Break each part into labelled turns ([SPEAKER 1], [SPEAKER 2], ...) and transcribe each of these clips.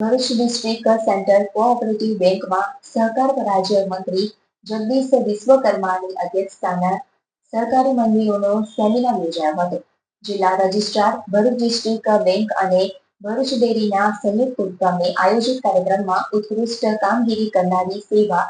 [SPEAKER 1] Bharuch district centre cooperative બેંકમાં સહકાર રાજ્ય મંત્રી જગદીશ વિશ્વકર્માની અધ્યક્ષતાના સહકારી મંડળીઓનો સેમિનાર યોજાયો હતો. જિલ્લા રજિસ્ટ્રાર ભરૂચ ડિસ્ટ્રિક્ટ બેંક અને ભરૂચ ડેરીના સંયુક્ત ઉપક્રમે આયોજિત કાર્યક્રમમાં ઉત્કૃષ્ટ કામગીરી કરનારી સેવા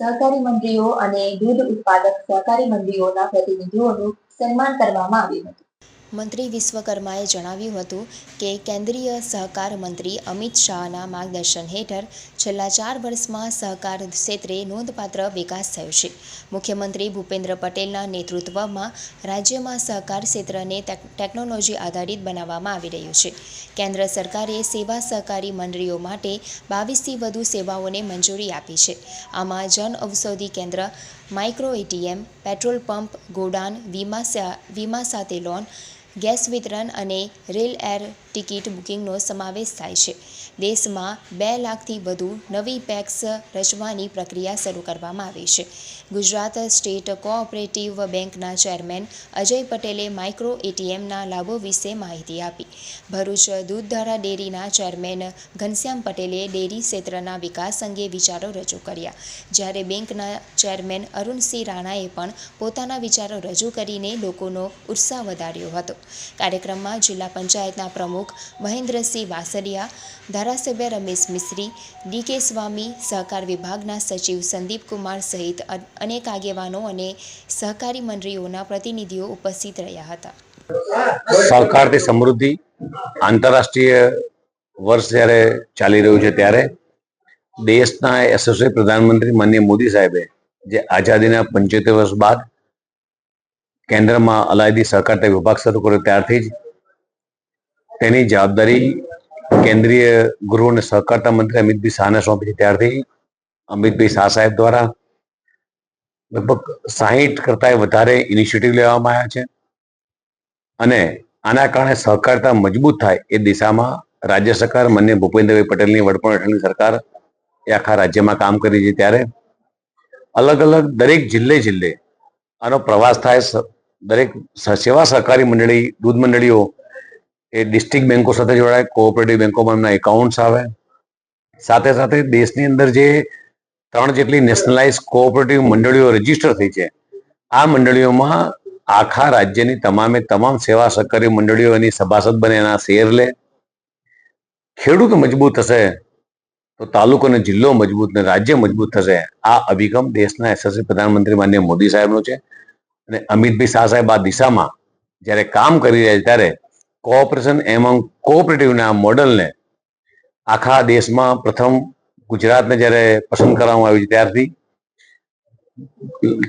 [SPEAKER 1] સહકારી મંડળીઓ અને દૂધ ઉત્પાદક સહકારી મંડળીઓના પ્રતિનિધિઓનું સન્માન કરવામાં આવ્યું હતું. મંત્રી વિશ્વકર્માએ જણાવ્યું હતું કે કેન્દ્રીય સહકાર મંત્રી અમિત શાહના માર્ગદર્શન હેઠળ છેલ્લા ચાર વર્ષમાં સહકાર ક્ષેત્રે નોંધપાત્ર વિકાસ થયો છે. મુખ્યમંત્રી ભૂપેન્દ્ર પટેલના નેતૃત્વમાં રાજ્યમાં સહકાર ક્ષેત્રને ટેકનોલોજી આધારિત બનાવવામાં આવી રહ્યું છે. કેન્દ્ર સરકારે સેવા સહકારી મંડળીઓ માટે બાવીસથી વધુ સેવાઓને મંજૂરી આપી છે. આમાં Jan Aushadhi Kendra, micro ATM, petrol pump godown વીમા વીમા સાથે લોન ગેસ વિતરણ અને રેલ એર ટિકિટ બુકિંગનો સમાવેશ થાય છે. દેશમાં બે લાખથી વધુ નવી પેક્સ રચવાની પ્રક્રિયા શરૂ કરવામાં આવી છે. ગુજરાત સ્ટેટ કોઓપરેટિવ બેંકના ચેરમેન અજય પટેલે માઇક્રો એટીએમના લાભો વિશે માહિતી આપી. ભરૂચ દૂધધારા ડેરીના ચેરમેન ઘનશ્યામ પટેલે ડેરી ક્ષેત્રના વિકાસ અંગે વિચારો રજૂ કર્યા. જ્યારે બેંકના ચેરમેન અરુણસિંહ રાણાએ પણ પોતાના વિચારો રજૂ કરીને લોકોનો ઉત્સાહ વધાર્યો હતો. કાર્યક્રમમાં જિલ્લા પંચાયતના પ્રમુખ મહેન્દ્રસિંહ વાસરિયા, ધારાસભ્ય રમેશ મિશ્રી ડીકે સ્વામી, સહકાર વિભાગના સચિવ સંદીપ કુમાર સહિત અનેક આગેવાનો અને સહકારી મંડળીઓના પ્રતિનિધિઓ ઉપસ્થિત રહ્યા હતા.
[SPEAKER 2] સહકારથી સમૃદ્ધિ આંતરરાષ્ટ્રીય વર્ષ જ્યારે ચાલી રહ્યું છે ત્યારે દેશના યશસ્વી પ્રધાનમંત્રી માનનીય મોદી સાહેબે જે આઝાદીના પંચોતેર વર્ષ બાદ કેન્દ્રમાં અલાયદી સહકારતા વિભાગ શરૂ કર્યો ત્યારથી જ તેની જવાબદારી કેન્દ્રીય ગૃહ અને સહકારતા મંત્રી અમિતભાઈ શાહને સોંપી ત્યારથી અમિતભાઈ શાહ સાહેબ દ્વારા લગભગ સાહીઠ કરતા વધારે ઇનિશિયેટિવ લેવામાં આવ્યા છે. અને આના કારણે સહકારતા મજબૂત થાય એ દિશામાં રાજ્ય સરકાર મને ભૂપેન્દ્રભાઈ પટેલની વડપણ હેઠળની સરકાર એ આખા રાજ્યમાં કામ કરી છે ત્યારે. અલગ અલગ દરેક જિલ્લે જિલ્લે આનો પ્રવાસ થાય દરેક સેવા સહકારી મંડળી, દૂધ મંડળીઓ એ ડિસ્ટ્રિક્ટ બેન્કો સાથે જોડાય, કોઓપરેટિવ બેન્કોમાં એમના એકાઉન્ટ્સ આવે. સાથે સાથે દેશની અંદર જે ત્રણ જેટલી નેશનલાઇઝ કોઓપરેટિવ મંડળીઓ રજિસ્ટર થઈ છે, આ મંડળીઓમાં આખા રાજ્યની તમામે તમામ સેવા સહકારી મંડળીઓ એની સભાસદ બને, એના શેર લે. ખેડૂત મજબૂત થશે, તો તાલુકો અને જિલ્લો મજબૂત ને રાજ્ય મજબૂત થશે. આ અભિગમ દેશના યશસ્વી પ્રધાનમંત્રી માન્ય મોદી સાહેબનો છે. અને અમિતભાઈ શાહ સાહેબ આ દિશામાં જ્યારે કામ કરી રહ્યા છે ત્યારે કોઓપરેશન એમંગ કોઓપરેટિવના મોડલને આખા દેશમાં પ્રથમ ગુજરાતને જ્યારે પસંદ કરવામાં આવ્યું ત્યારથી,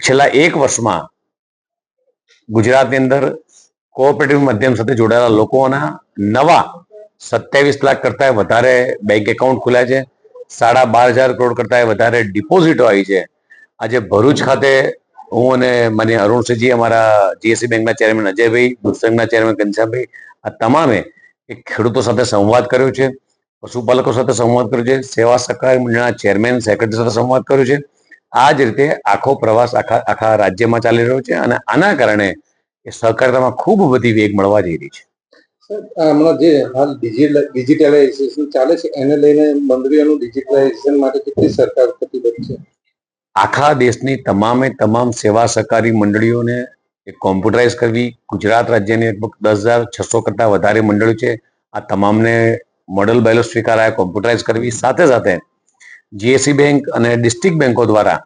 [SPEAKER 2] છેલ્લા એક વર્ષમાં ગુજરાતની અંદર કોઓપરેટિવ માધ્યમ સાથે જોડાયેલા લોકોના નવા સત્યાવીસ લાખ કરતા વધારે બેંક એકાઉન્ટ ખુલ્યા છે. સાડા બાર હજાર કરોડ કરતા વધારે ડિપોઝિટો આવી છે. આજે ભરૂચ ખાતે હું અને મને અરુણસિંહજી અમારા જીએસસી બેંકના ચેરમેન અજયભાઈ દૂધસંઘના ચેરમેન ઘનશ્યામભાઈ, આ તમામે એક ખેડૂતો સાથે સંવાદ કર્યો છે, પશુપાલકો સાથે સંવાદ કર્યો છે, સેવા સહકારી મંડળના ચેરમેન સેક્રેટરી સાથે સંવાદ કર્યો છે. આ જ રીતે આખો પ્રવાસ આખા આખા રાજ્યમાં ચાલી રહ્યો છે અને આના કારણે એ સહકારિતામાં ખૂબ બધી વેગ મળવા જઈ રહી છે.
[SPEAKER 3] હમણાં જે હાલ ડિજિટલાઇઝેશન ચાલે છે, એને લઈને મંડળીઓનું ડિજિટલાઇઝેશન માટે કેટલી સરકાર પ્રતિબદ્ધ છે?
[SPEAKER 2] આખા દેશની તમામે તમામ સેવા સહકારી મંડળીઓને કોમ્પ્યુટરાઇઝ કરવી. ગુજરાત રાજ્યની લગભગ દસ હજાર છસો કરતાં વધારે મંડળીઓ છે. આ તમામને મોડલ બેલો સ્વીકારાય કોમ્પ્યુટરાઇઝ કરવી. સાથે સાથે જીએસસી બેંક અને ડિસ્ટ્રિક્ટ બેંકો દ્વારા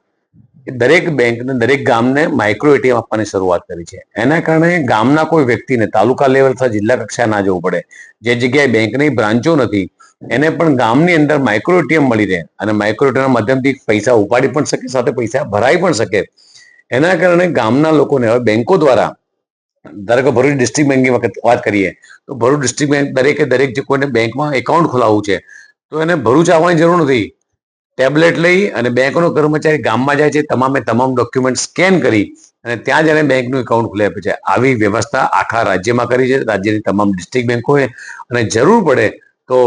[SPEAKER 2] દરેક બેંકને દરેક ગામને માઇક્રો એટીએમ આપવાની શરૂઆત કરી છે. એના કારણે ગામના કોઈ વ્યક્તિને, તાલુકા લેવલ અથવા જિલ્લા કક્ષાએ ના જવું પડે. જે જગ્યાએ બેંકની બ્રાન્ચો નથી, એને પણ ગામની અંદર માઇક્રો એટીએમ મળી રહે અને માઇક્રો એટીએમના માધ્યમથી પૈસા ઉપાડી પણ શકે, સાથે પૈસા ભરાઈ પણ શકે. એના કારણે ગામના લોકોને, હવે બેંકો દ્વારા, ધારો કે ભરૂચ ડિસ્ટ્રિક્ટ બેંકની વખત વાત કરીએ, તો ભરૂચ ડિસ્ટ્રિક્ટ બેંક દરેકે દરેક જે કોઈને બેંકમાં એકાઉન્ટ ખોલાવવું છે, તો એને ભરૂચ આવવાની જરૂર નથી. ટેબ્લેટ લઈ અને બેંકનો કર્મચારી ગામમાં જાય છે, તમામે તમામ ડોક્યુમેન્ટ સ્કેન કરી અને ત્યાં જ બેંકનું એકાઉન્ટ ખોલી. આપે છે આવી વ્યવસ્થા આખા રાજ્યમાં કરી છે, રાજ્યની તમામ ડિસ્ટ્રિક્ટ બેંકોએ અને જરૂર પડે તો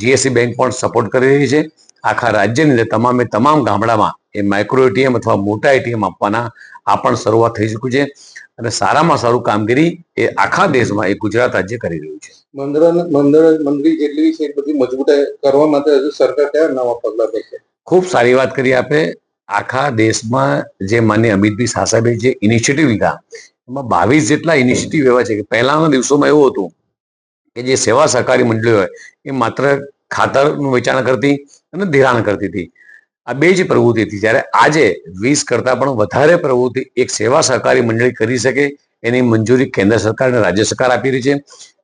[SPEAKER 2] જીએસસી બેંક પણ સપોર્ટ કરી રહી છે. આખા રાજ્યની અંદર તમામે તમામ ગામડામાં એ માઇક્રો એટીએમ અથવા મોટા એટીએમ આપવાના આ પણ શરૂઆત થઈ ચૂક્યું છે અને સારામાં સારું કામગીરી એ આખા દેશમાં એ ગુજરાત રાજ્ય કરી રહ્યું છે.
[SPEAKER 3] મંદિર મંદિર મંડળી જેટલી છે એ બધી મજબૂતાઈ કરવા માટે હજુ સરકાર કયા નવા પગલા ભરશે?
[SPEAKER 2] ખૂબ સારી વાત કરી આપે. આખા દેશમાં જે માન્ય અમિતભાઈ સાસાબે જે ઇનિશિયેટિવ લીધા, એમાં બાવીસ જેટલા ઇનિશિયેટિવ એવા છે કે પહેલાના દિવસોમાં એવું હતું કે જે સેવા સહકારી મંડળીઓ હોય, એ માત્ર ખાતરનું વેચાણ કરતી અને ધિરાણ કરતી હતી. આ બે જ પ્રવૃત્તિ હતી. જ્યારે આજે વીસ કરતા પણ વધારે પ્રવૃત્તિ એક સેવા સહકારી મંડળી કરી શકે, એની મંજૂરી કેન્દ્ર સરકાર અને રાજ્ય સરકાર આપી રહી છે.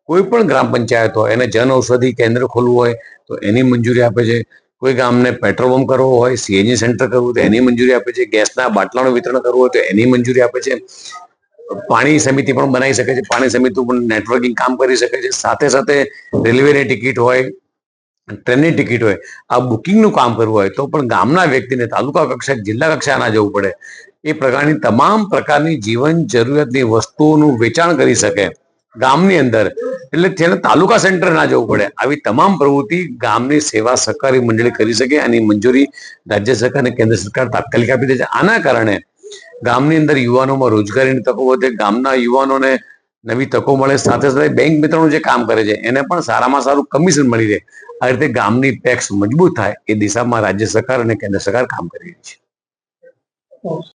[SPEAKER 2] કોઈ પણ ગ્રામ પંચાયત હોય, એને જન ઔષધિ કેન્દ્ર ખોલવું હોય, તો એની મંજૂરી આપે છે. કોઈ ગામને પેટ્રોલ પંપ કરવો હોય સીએનજી સેન્ટર કરવું તો એની મંજૂરી આપે છે. ગેસના બાટલાનું વિતરણ કરવું હોય, તો એની મંજૂરી આપે છે. પાણી સમિતિ પણ બનાવી શકે છે. પાણી સમિતિ પણ નેટવર્કિંગ કામ કરી શકે છે. સાથે સાથે રેલવેની ટિકિટ હોય ટ્રેનની ટિકિટ હોય, આ બુકિંગનું કામ કરવું હોય, તો પણ ગામના વ્યક્તિને તાલુકા કક્ષાએ, જિલ્લા કક્ષાએ ના જવું પડે. એ પ્રકારની તમામ પ્રકારની જીવન જરૂરિયાતની વસ્તુઓનું વેચાણ કરી શકે. ગામની અંદર. એટલે તેને તાલુકા સેન્ટર ના જવું પડે. આવી તમામ પ્રવૃત્તિ ગામની સેવા સહકારી મંડળી કરી શકે અને મંજૂરી રાજ્ય સરકાર અને કેન્દ્ર સરકાર તાત્કાલિક આપી દે છે. આના કારણે ગામની અંદર યુવાનોમાં રોજગારીની તકો વધે, ગામના યુવાનોને નવી તકો મળે. સાથે સાથે બેંક મિત્રોનું જે કામ કરે છે, એને પણ સારામાં સારું કમિશન મળી રહે. આ રીતે ગામની ટેક્સ મજબૂત થાય એ દિશામાં રાજ્ય સરકાર અને કેન્દ્ર સરકાર કામ કરી રહી છે.